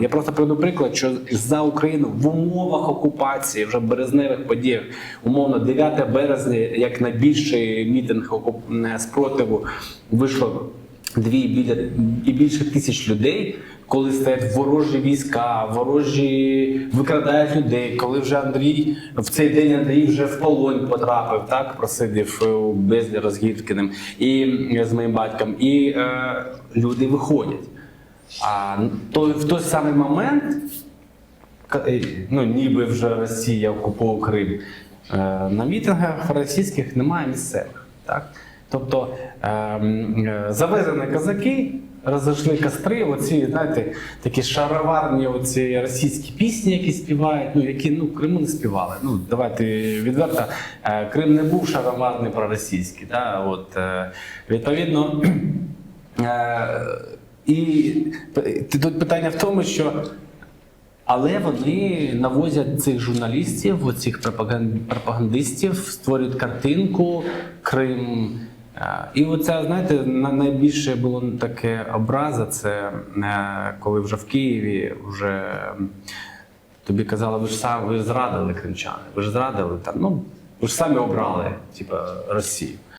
Я просто приведу приклад, що за Україну в умовах окупації, вже березневих подій, умовно 9 березня, як найбільший мітинг спротиву, вийшло дві біля і більше тисяч людей. Коли стоять ворожі війська, ворожі викрадають людей, коли вже Андрій в цей день Андрій вже в полонь потрапив, так просидів е, у безлі розгіркиним і е, з моїм батьком, і е, люди виходять. А той, в той самий момент, ну ніби вже Росія окуповує Крим, е, на мітингах російських немає місцевих. Так? Тобто е, м, е, завезені козаки, розійшли костри, оці, знаєте, такі шароварні оці російські пісні, які співають, ну які ну, в Криму не співали. Ну, давайте відверто, е, Крим не був шароварний проросійський. Да? От, відповідно, І тут питання в тому, що але вони навозять цих журналістів, цих пропагандистів, створюють картинку, Крим. Е, І оце, знаєте, на- найбільше було таке образа, це е, коли вже в Києві вже тобі казали, ви ж сам ви зрадили кримчани, ви ж зрадили там. Ну ви ж самі обрали, типу, Росію.